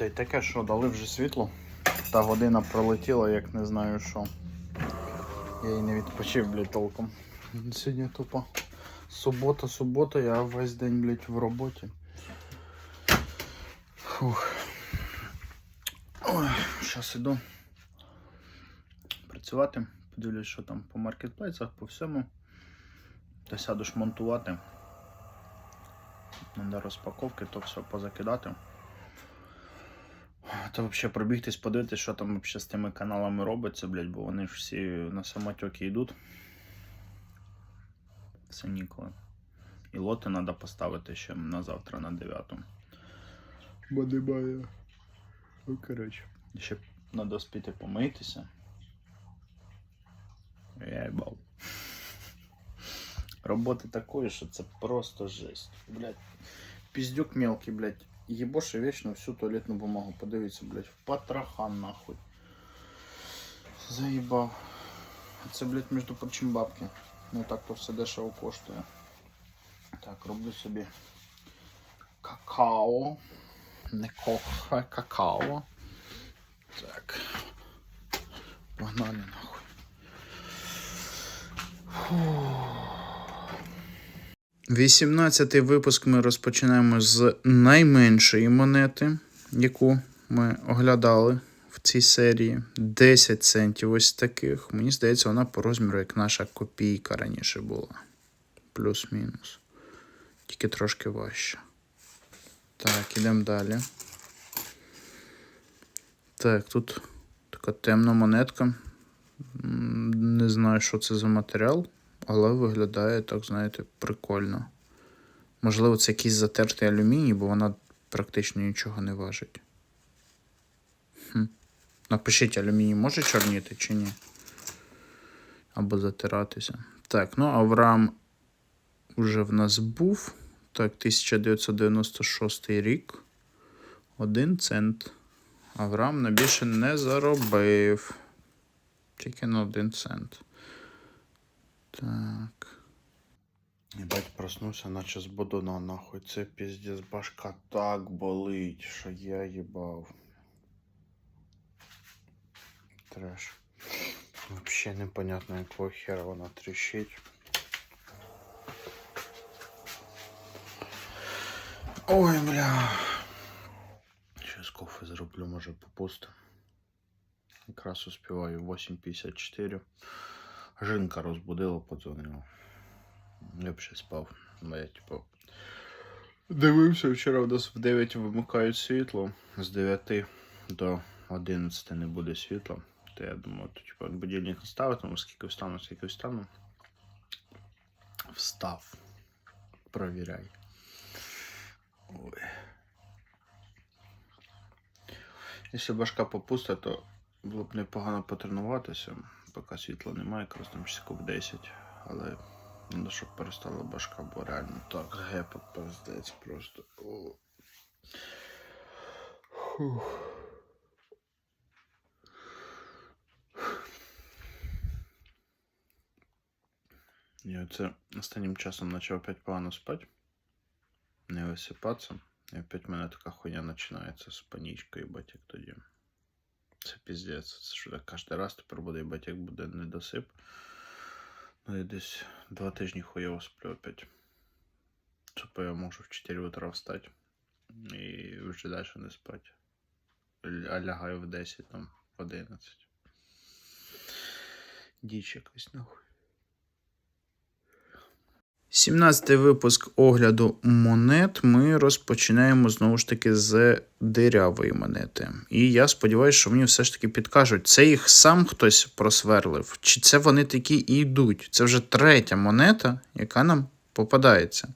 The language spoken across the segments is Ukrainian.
Та й таке, що дали вже світло. Та година пролетіла, як не знаю що. Я і не відпочив, блядь, толком. Сьогодні тупо субота, субота, я весь день, блядь, в роботі. Фух. Зараз іду працювати. Подивлюсь, що там по маркетплейсах, по всьому. Та сяду ж монтувати. Надо розпаковки, то все позакидати. Та взагалі пробігтись, подивитись, що там взагалі з тими каналами робиться, блядь, бо вони ж всі на самотеки йдуть. Це ніколи. І лоти треба поставити ще на завтра на 9. Бо немає. Ну, коротше. Ще треба спіти помитися. Я їбав. Роботи такої, що це просто жесть. Блядь. Піздюк мелкий, блядь. Єбоше вечно всю туалетну бумагу. Подивіться, блядь, в патрахан нахуй. Заїбав. Це, блядь, між прочим, бабки. Не так то все дешево коштує. Так, роблю собі какао. Не кофе, какао. Так. Погнали нахуй. Вісімнадцятий випуск ми розпочинаємо з найменшої монети, яку ми оглядали в цій серії. 10 центів ось таких. Мені здається, вона по розміру, як наша копійка раніше була. Плюс-мінус. Тільки трошки важче. Так, ідемо далі. Так, тут така темна монетка. Не знаю, що це за матеріал, але виглядає, так, знаєте, прикольно. Можливо, це якийсь затертий алюміній, бо вона практично нічого не важить. Хм. Напишіть, алюміній може чорніти чи ні? Або затиратися. Так, ну Авраам вже в нас був. Так, 1996 рік. Один цент. Авраам на більше не заробив. Тільки на один цент. Так. Єбать, проснувся, наче з бодуна, нахуй. Це піздець башка так болить, що я їбав. Треш. Вообще непонятно, якого хера вона тріщить. Ой, бля. Сейчас кофе зроблю, може попусти. Якраз успіваю 8.54. Жінка розбудила, подзвонила. Я б ще спав. Бо я, типу, дивився вчора у нас в 9 вимикають світло. З 9 до 11 не буде світла. То я думаю, то, типу, будильник ставити, тому скільки встану, скільки встану. Встав. Провіряй. Ой. Якщо башка попуста, то було б непогано потренуватися, поки світла немає, якраз там часиків 10. Але треба, щоб перестала башка, бо реально так гепа пиздець просто. О. Фух. Я оце останнім часом почав опять погано спати, не висипатися. І опять в мене така хуйня починається з панічкою, їбать, як тоді. Це піздець. Це що так кожен раз тепер буде, їбать, як буде недосип. Ну і десь два тижні хуйово сплю опять. Тупо я можу в 4 утра встати і вже далі не спати. А лягаю в 10, там, в 11. Діч якось нахуй. 17 випуск огляду монет ми розпочинаємо знову ж таки з дирявої монети. І я сподіваюся, що мені все ж таки підкажуть, це їх сам хтось просверлив, чи це вони такі і йдуть. Це вже третя монета, яка нам попадається.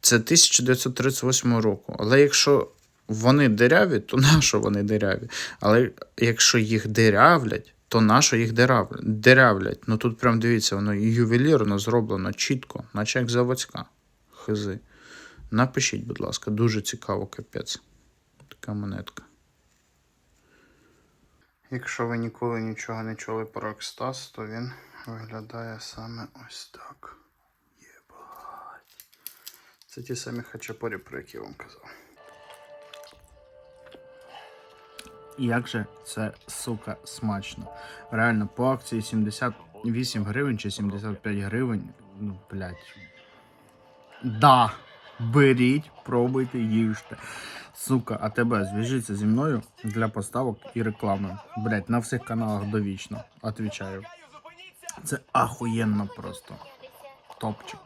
Це 1938 року. Але якщо вони диряві, то нащо вони диряві? Але якщо їх дирявлять, то нащо їх дирявлять? Ну тут прям дивіться, воно ювелірно зроблено чітко, наче як заводська. Хизи. Напишіть, будь ласка, дуже цікаво, капець. Така монетка. Якщо ви ніколи нічого не чули про екстаз, то він виглядає саме ось так. Єбать. Це ті самі хачапурі, про які я вам казав. Як же це, сука, смачно. Реально, по акції 78 гривень чи 75 гривень. Ну, блядь. Да. Беріть, пробуйте, їжте. Сука, а тебе зв'яжіться зі мною для поставок і реклами. Блять, на всіх каналах довічно. Отвічаю. Це ахуєнно просто. Топчик.